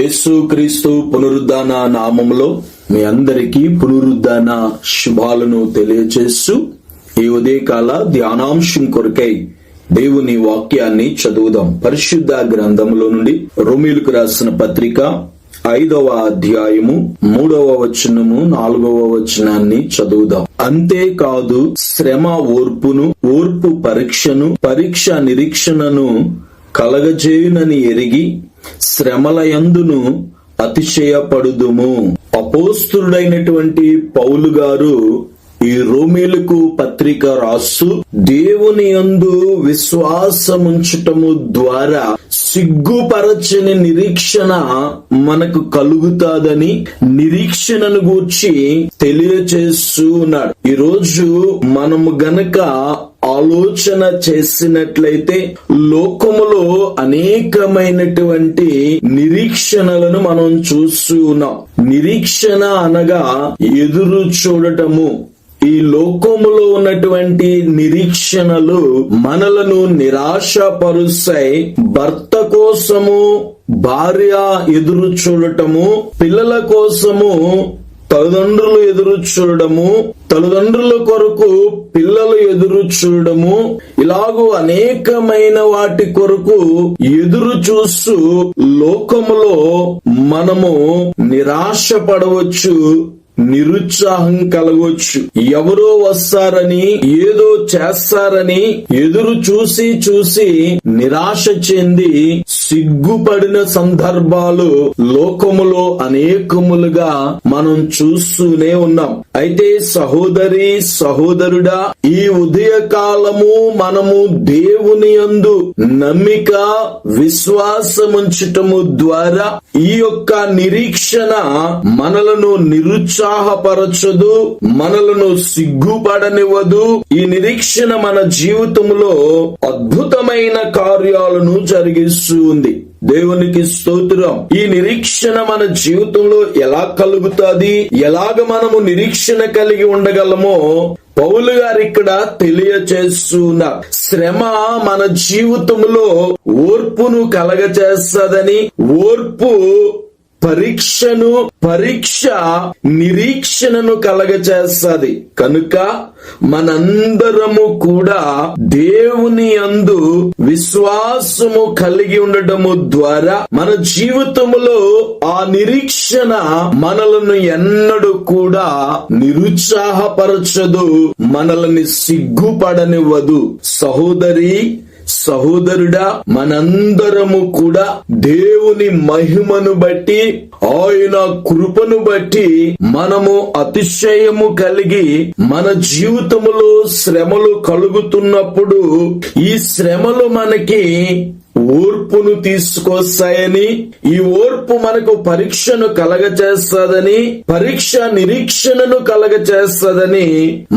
యేసుక్రీస్తు పునరుద్ధాన నామములో మీ అందరికీ పునరుద్ధాన శుభాలను తెలియచేస్తూ ఈ ఉదయకాల ధ్యానాంశం కొరకై దేవుని వాక్యాన్ని చదువుదాం. పరిశుద్ధ గ్రంథములో నుండి రోమిలకు రాసిన పత్రిక ఐదవ అధ్యాయము మూడవ వచనము నాలుగవ వచనాన్ని చదువుదాం. అంతేకాదు శ్రమ ఓర్పును ఓర్పు పరీక్షను పరీక్ష నిరీక్షణను కలగజేయునని ఎరిగి శ్రమలయందును అతిశయపడుదుము. అపోస్తుడైనటువంటి పౌలు గారు ఈ రోమేలకు పత్రిక రాస్తూ దేవుని యందు విశ్వాసముంచటము ద్వారా సిగ్గుపరచని నిరీక్షణ మనకు కలుగుతాదని నిరీక్షణను గూర్చి తెలియచేస్తూ ఉన్నాడు. ఈరోజు మనము గనక ఆలోచన చేసినట్లయితే లోకములో అనేకమైనటువంటి నిరీక్షణలను మనం చూస్తూ ఉన్నాం. నిరీక్షణ అనగా ఎదురు చూడటము. ఈ లోకములో ఉన్నటువంటి నిరీక్షణలు మనలను నిరాశపరుస్తాయి. భర్త కోసము భార్య ఎదురు చూడటము పిల్లల కోసము తల్లిదండ్రులు ఎదురు చూడడము తల్లిదండ్రుల కొరకు పిల్లలు ఎదురు చూడడము ఇలాగూ అనేకమైన వాటి కొరకు ఎదురు చూస్తూ లోకములో మనము నిరాశ పడవచ్చు నిరుత్సాహం కలగొచ్చు ఎవరో వస్తారని ఏదో చేస్తారని ఎదురు చూసి చూసి నిరాశ చెంది సిగ్గుపడిన సందర్భాలు లోకములో అనేకములుగా మనం చూస్తూనే ఉన్నాం. అయితే సహోదరి సహోదరుడా ఈ ఉదయ కాలము మనము దేవుని యందు నమ్మిక విశ్వాసముంచటము ద్వారా ఈ యొక్క నిరీక్షణ మనలను నిరుత్సాహపరచదు మనలను సిగ్గుపడనివ్వదు. ఈ నిరీక్షణ మన జీవితంలో అద్భుతమైన కార్యాలను జరిగిస్తుంది ఉంది. దేవునికి స్తోత్రం. ఈ నిరీక్షణ మన జీవితంలో ఎలా కలుగుతుంది? ఎలాగ మనము నిరీక్షణ కలిగి ఉండగలమో పౌలు గారు ఇక్కడ తెలియచేస్తున్న శ్రమ మన జీవితంలో ఓర్పును కలగచేస్తుందని ఓర్పు పరీక్షను పరీక్ష నిరీక్షణను కలగచేస్తుంది. కనుక మనందరము కూడా దేవుని అందు విశ్వాసము కలిగి ఉండటము ద్వారా మన జీవితంలో ఆ నిరీక్షణ మనలను ఎన్నడూ కూడా నిరుత్సాహపరచదు మనల్ని సిగ్గుపడనివ్వదు. సహోదరి సహోదరుడా మనందరము కూడా దేవుని మహిమను బట్టి ఆయన కృపను బట్టి మనము అతిశయము కలిగి మన జీవితములో శ్రమలు కలుగుతున్నప్పుడు ఈ శ్రమలు మనకి ఓర్పును తీసుకొస్తాయని ఈ ఓర్పు మనకు పరీక్షను కలగచేస్తదని పరీక్ష నిరీక్షణను కలగచేస్తదని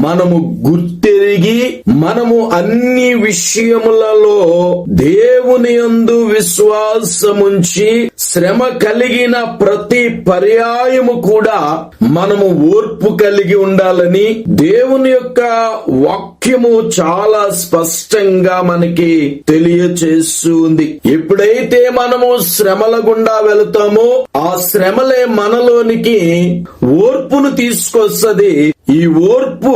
మనము గుర్తెరిగి మనము అన్ని విషయములలో దేవుని యందు విశ్వాసముంచి శ్రమ కలిగిన ప్రతి పర్యాయము కూడా మనము ఓర్పు కలిగి ఉండాలని దేవుని యొక్క వాక్యము చాలా స్పష్టంగా మనకి తెలియచేస్తుంది ఉంది. ఎప్పుడైతే మనము శ్రమల గుండా వెళతామో ఆ శ్రమలే మనలోనికి ఓర్పును తీసుకొస్తది. ఈ ఓర్పు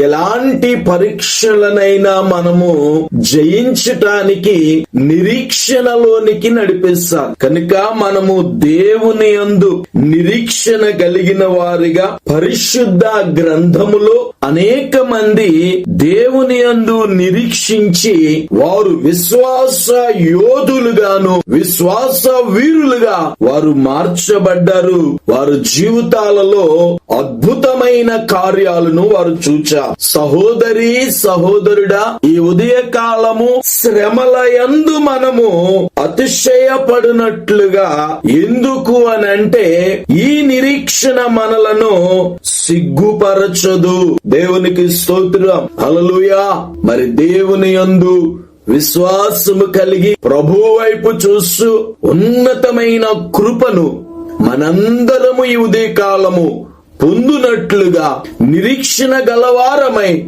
ఎలాంటి పరీక్షలనైనా మనము జయించటానికి నిరీక్షణలోనికి నడిపిస్తాం. కనుక మనము దేవుని యందు నిరీక్షణ కలిగిన వారిగా పరిశుద్ధ గ్రంథములో అనేక మంది దేవుని యందు నిరీక్షించి వారు విశ్వాస యోధులుగాను విశ్వాస వీరులుగా వారు మార్చబడ్డారు. వారు జీవితాలలో అద్భుతమైన కార్యాలను వారు చూచారు సహోదరి సహోదరుడా ఈ ఉదయ కాలము శ్రమల యందు మనము అతిశయపడినట్లుగా ఎందుకు అని అంటే ఈ నిరీక్షణ మనలను సిగ్గుపరచదు. దేవునికి స్తోత్రం. అలలుయా మరి దేవుని యందు విశ్వాసము కలిగి ప్రభు వైపు చూస్తూ ఉన్నతమైన కృపను మనందరము ఈ ఉదయకాలము పొందునట్లుగా నిరీక్షణ గలవారమై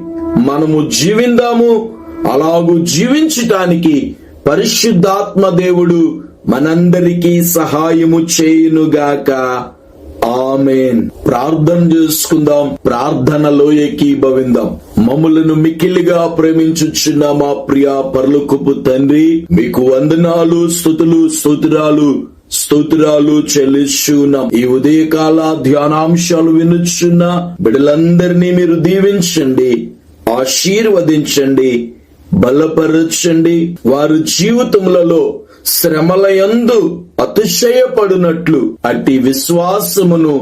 మనము జీవిందాము. అలాగూ జీవించటానికి పరిశుద్ధాత్మ దేవుడు మనందరికీ సహాయము చేయునుగాక. ఆమెన్. ప్రార్థన చేసుకుందాం. ప్రార్థనలో ఏకీభవిందాం మములను మిక్కిలిగా ప్రేమించుచున్న మా ప్రియ పర్లుకుపు తండ్రి మీకు వందనాలు స్థుతులు స్తోత్రాలు స్తోత్రాలు చెల్లిస్తున్న ఈ ఉదయకాల ధ్యానాంశాలు వినుచున్న బిడలందరినీ మీరు దీవించండి ఆశీర్వదించండి బలపరచండి. వారి జీవితములలో శ్రమలయందు అతిశయపడినట్లు అట్టి విశ్వాసమును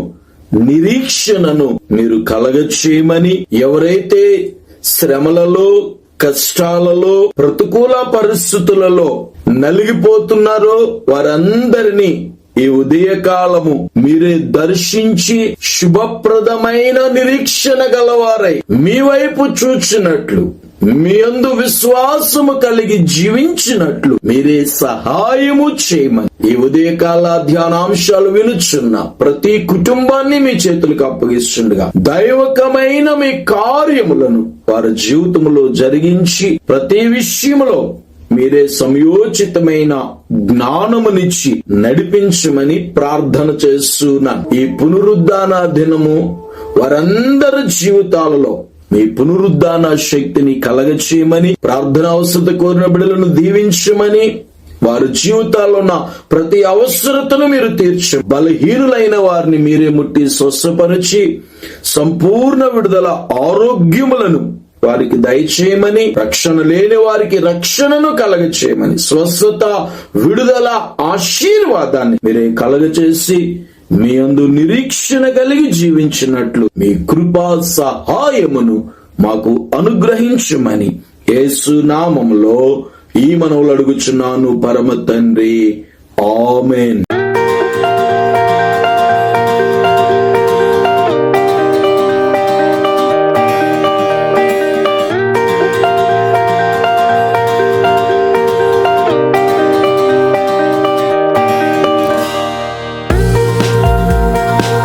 నిరీక్షణను మీరు కలగచేయమని ఎవరైతే శ్రమలలో కష్టాలలో ప్రతికూల పరిస్థితులలో నలిగిపోతున్నారో వారందరినీ ఈ ఉదయకాలము మీరే దర్శించి శుభప్రదమైన నిరీక్షణ గలవారై మీ వైపు చూచినట్లు మీ అందు విశ్వాసము కలిగి జీవించినట్లు మీరే సహాయము చేయమని ఈ ఉదయకాల ధ్యానాంశాలు వినుచున్న ప్రతి కుటుంబాన్ని మీ చేతులకు అప్పగిస్తుండగా దైవకమైన మీ కార్యములను వారి జీవితంలో జరిగించి ప్రతి విషయంలో మీరే సమయోచితమైన జ్ఞానమునిచ్చి నడిపించమని ప్రార్థన చేస్తున్నాను. ఈ పునరుద్ధాన దినము వారందరి జీవితాలలో మీ పునరుద్ధాన శక్తిని కలగచేయమని ప్రార్థన అవసరత కోరిన బిడ్డలను దీవించమని వారి జీవితాల్లో ఉన్న ప్రతి అవసరతను మీరు తీర్చ. బలహీనులైన వారిని మీరే ముట్టి స్వస్థపరిచి సంపూర్ణ విడుదల ఆరోగ్యములను వారికి దయచేయమని రక్షణ లేని వారికి రక్షణను కలగచేయమని స్వస్థత విడుదల ఆశీర్వాదాన్ని మీరే కలగచేసి మీ అందు నిరీక్షణ కలిగి జీవించినట్లు మీ కృపా సహాయమును మాకు అనుగ్రహించమని యేసు నామములో ఈ మనవులు అడుగుచున్నాను పరమ తండ్రి. ఆమెన్.